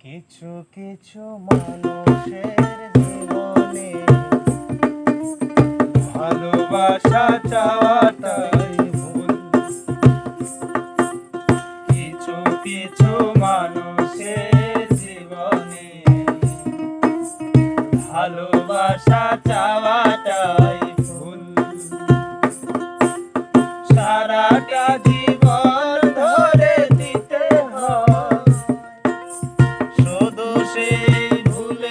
কিছু কিছু মানুষের জীবনে ভালোবাসা চাওয়াটাই ভুল। কিছু কিছু মানুষের জীবনে ভালোবাসা চাওয়াটাই ভুল। সারাটা জীবন